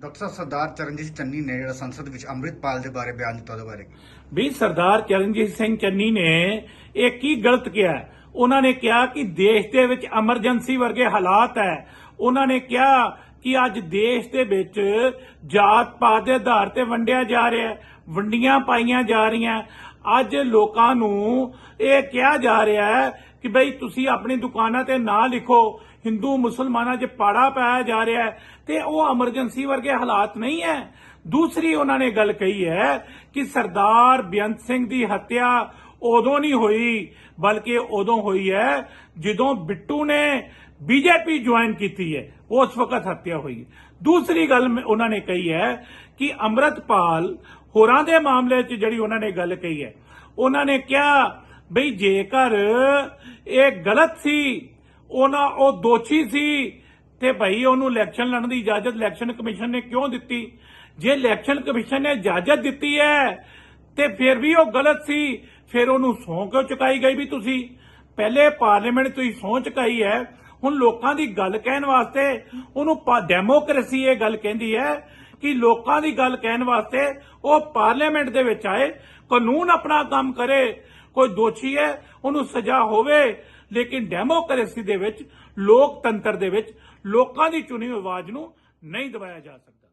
Doctor Sardar Charanjit Channi ਨੇ ਜਿਹੜਾ ਸੰਸਦ ਵਿੱਚ ਅੰਮ੍ਰਿਤਪਾਲ ਦੇ ਬਾਰੇ ਬਿਆਨ ਦਿੱਤਾ ਉਹਦੇ ਬਾਰੇ। ਵੀ ਸਰਦਾਰ ਚਰਨਜੀਤ ਸਿੰਘ ਚੰਨੀ ਨੇ ਇਹ ਕੀ ਗਲਤ ਕਿਹਾ? ਉਹਨਾਂ ਨੇ ਕਿਹਾ ਕਿ ਦੇਸ਼ ਦੇ ਵਿੱਚ ਐਮਰਜੈਂਸੀ ਵਰਗੇ ਹਾਲਾਤ ਹੈ। ਉਹਨਾਂ ਨੇ ਕਿਹਾ ਕਿ ਅੱਜ ਦੇਸ਼ ਦੇ ਵਿੱਚ ਜਾਤ ਪਾਤ ਦੇ ਆਧਾਰ ਤੇ ਵੰਡਿਆ ਜਾ ਰਿਹਾ ਹੈ, ਵੰਡੀਆਂ ਪਾਈਆਂ ਜਾ ਰਹੀਆਂ। ਅੱਜ ਲੋਕਾਂ ਨੂੰ ਇਹ ਕਿਹਾ ਜਾ ਰਿਹਾ ਹੈ ਕਿ ਬਈ ਤੁਸੀਂ ਆਪਣੀ ਦੁਕਾਨਾਂ ਤੇ ਨਾ ਲਿਖੋ। ਹਿੰਦੂ, ਮੁਸਲਮਾਨਾਂ 'ਚ ਪਾੜਾ ਪਾਇਆ ਜਾ ਰਿਹਾ ਹੈ ਤੇ ਉਹ ਐਮਰਜੈਂਸੀ ਵਰਗੇ ਹਾਲਾਤ ਨਹੀਂ ਹੈ। ਦੂਸਰੀ ਉਹਨਾਂ ਨੇ ਗੱਲ ਕਹੀ ਹੈ ਕਿ ਸਰਦਾਰ ਬੇਅੰਤ ਸਿੰਘ ਦੀ ਹੱਤਿਆ ਉਦੋਂ ਨਹੀਂ ਹੋਈ, ਬਲਕਿ ਉਦੋਂ ਹੋਈ ਹੈ ਜਦੋਂ ਬਿੱਟੂ ਨੇ ਬੀਜੇਪੀ ਜੁਆਇਨ ਕੀਤੀ ਹੈ। ਉਸ ਵਕਤ ਹੱਤਿਆ ਹੋਈ। ਦੂਸਰੀ ਗੱਲ ਉਹਨਾਂ ਨੇ ਕਹੀ ਹੈ ਕਿ ਅੰਮ੍ਰਿਤਪਾਲ ਹੋਰਾਂ ਦੇ ਮਾਮਲੇ 'ਚ ਜਿਹੜੀ ਉਹਨਾਂ ਨੇ ਗੱਲ ਕਹੀ ਹੈ, ਉਹਨਾਂ ਨੇ ਕਿਹਾ ਬਈ ਜੇਕਰ ਇਹ ਗਲਤ ਸੀ ਉਹਨਾਂ ਉਹ ਦੋਸ਼ੀ ਸੀ, ਤੇ ਭਾਈ ਉਹਨੂੰ ਇਲੈਕਸ਼ਨ ਲੜਨ ਦੀ ਇਜਾਜ਼ਤ ਇਲੈਕਸ਼ਨ ਕਮਿਸ਼ਨ ਨੇ ਕਿਉਂ ਦਿੱਤੀ? ਜੇ ਇਲੈਕਸ਼ਨ ਕਮਿਸ਼ਨ ਨੇ ਇਜਾਜ਼ਤ ਦਿੱਤੀ ਹੈ, ਤੇ ਫਿਰ ਵੀ ਉਹ ਗਲਤ ਸੀ, ਫਿਰ ਉਹਨੂੰ ਸਹੁੰ ਕਿਉਂ ਚੁਕਾਈ ਗਈ ਵੀ ਤੁਸੀਂ? ਪਹਿਲੇ ਪਾਰਲੀਮੈਂਟ ਤੁਸੀਂ ਸਹੁੰ ਚੁਕਾਈ ਹੈ। ਹੁਣ ਲੋਕਾਂ ਦੀ ਗੱਲ ਕਹਿਣ ਵਾਸਤੇ ਉਹਨੂੰ ਡੈਮੋਕ੍ਰੇਸੀ ਇਹ ਗੱਲ ਕਹਿੰਦੀ ਹੈ ਕਿ ਲੋਕਾਂ ਦੀ ਗੱਲ ਕਹਿਣ ਵਾਸਤੇ ਉਹ ਪਾਰਲੀਮੈਂਟ ਦੇ ਵਿੱਚ ਆਏ, ਕਾਨੂੰਨ ਆਪਣਾ ਕੰਮ ਕਰੇ ਕੋਈ ਦੋਸ਼ੀ ਹੈ, ਉਹਨੂੰ ਸਜ਼ਾ ਹੋਵੇ, ਲੇਕਿਨ ਡੈਮੋਕ੍ਰੇਸੀ ਦੇ ਵਿੱਚ, ਲੋਕਤੰਤਰ ਦੇ ਵਿੱਚ, ਲੋਕਾਂ ਦੀ ਚੁਣੀ ਆਵਾਜ਼ ਨੂੰ ਨਹੀਂ ਦਬਾਇਆ ਜਾ ਸਕਦਾ।